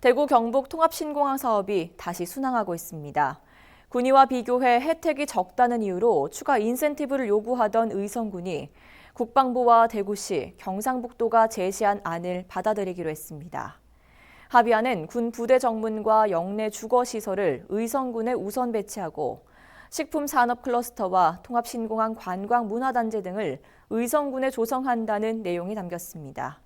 대구 경북 통합신공항 사업이 다시 순항하고 있습니다. 군위와 비교해 혜택이 적다는 이유로 추가 인센티브를 요구하던 의성군이 국방부와 대구시, 경상북도가 제시한 안을 받아들이기로 했습니다. 합의안은 군 부대 정문과 영내 주거 시설을 의성군에 우선 배치하고 식품 산업 클러스터와 통합 신공항 관광 문화 단지 등을 의성군에 조성한다는 내용이 담겼습니다.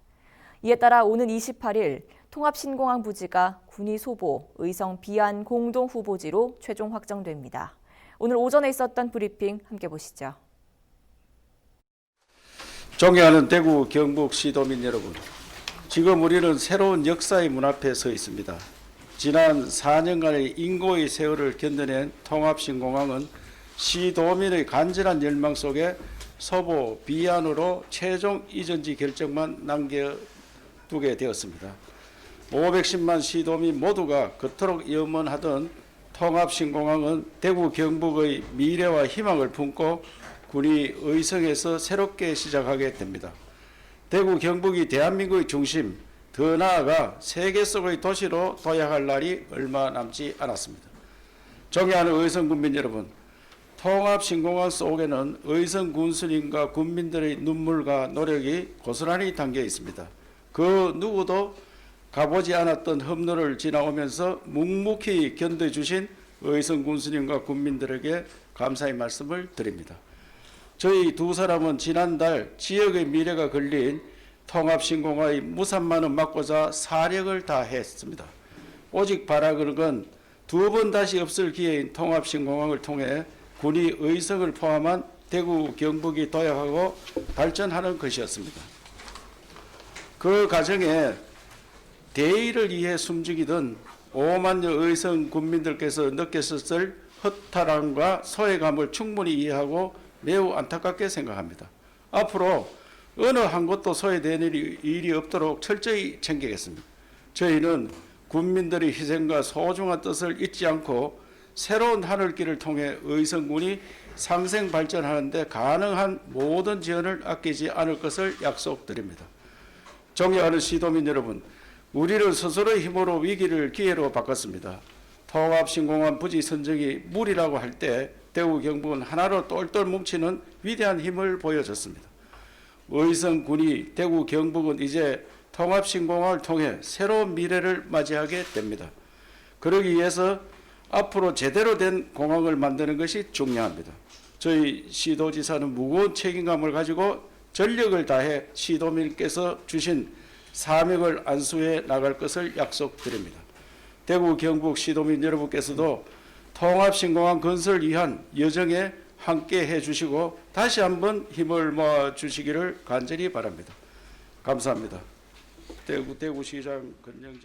이에 따라 오는 28일 통합신공항 부지가 군위 소보, 의성 비안 공동 후보지로 최종 확정됩니다. 오늘 오전에 있었던 브리핑 함께 보시죠. 존경하는 대구 경북 시도민 여러분, 지금 우리는 새로운 역사의 문 앞에 서 있습니다. 지난 4년간의 인고의 세월을 견뎌낸 통합신공항은 시도민의 간절한 열망 속에 서보 비안으로 최종 이전지 결정만 남겨 두게 되었습니다. 510만 시도민 모두가 그토록 염원하던 통합신공항은 대구 경북의 미래와 희망을 품고 군이 의성에서 새롭게 시작하게 됩니다. 대구 경북이 대한민국의 중심, 더 나아가 세계 속의 도시로 도약할 날이 얼마 남지 않았습니다. 존경하는 의성 군민 여러분, 통합 신공항 속에는 의성 군수님과 군민들의 눈물과 노력이 고스란히 담겨 있습니다. 그 누구도 가보지 않았던 험로를 지나오면서 묵묵히 견뎌주신 의성 군수님과 군민들에게 감사의 말씀을 드립니다. 저희 두 사람은 지난달 지역의 미래가 걸린 통합신공화의 무산만은 막고자 사력을 다했습니다. 오직 바라는 건 두 번 다시 없을 기회인 통합신공항을 통해 군이 의성을 포함한 대구 경북이 도약하고 발전하는 것이었습니다. 그 과정에 대의를 위해 숨죽이던 5만여 의성 군민들께서 느꼈었을 허탈함과 소외감을 충분히 이해하고 매우 안타깝게 생각합니다. 앞으로 어느 한 곳도 소외되는 일이 없도록 철저히 챙기겠습니다. 저희는 군민들의 희생과 소중한 뜻을 잊지 않고 새로운 하늘길을 통해 의성군이 상생 발전하는데 가능한 모든 지원을 아끼지 않을 것을 약속드립니다. 존경하는 시도민 여러분, 우리는 스스로의 힘으로 위기를 기회로 바꿨습니다. 통합 신공항 부지 선정이 무리라고 할 때 대구 경북은 하나로 똘똘 뭉치는 위대한 힘을 보여줬습니다. 의성 군이 대구 경북은 이제 통합 신공항을 통해 새로운 미래를 맞이하게 됩니다. 그러기 위해서 앞으로 제대로 된 공항을 만드는 것이 중요합니다. 저희 시도지사는 무거운 책임감을 가지고 전력을 다해 시도민께서 주신 사명을 안수해 나갈 것을 약속드립니다. 대구 경북 시도민 여러분께서도 통합신공항 건설을 위한 여정에 함께 해주시고 다시 한번 힘을 모아 주시기를 간절히 바랍니다. 감사합니다. 대구 대구시장 권영진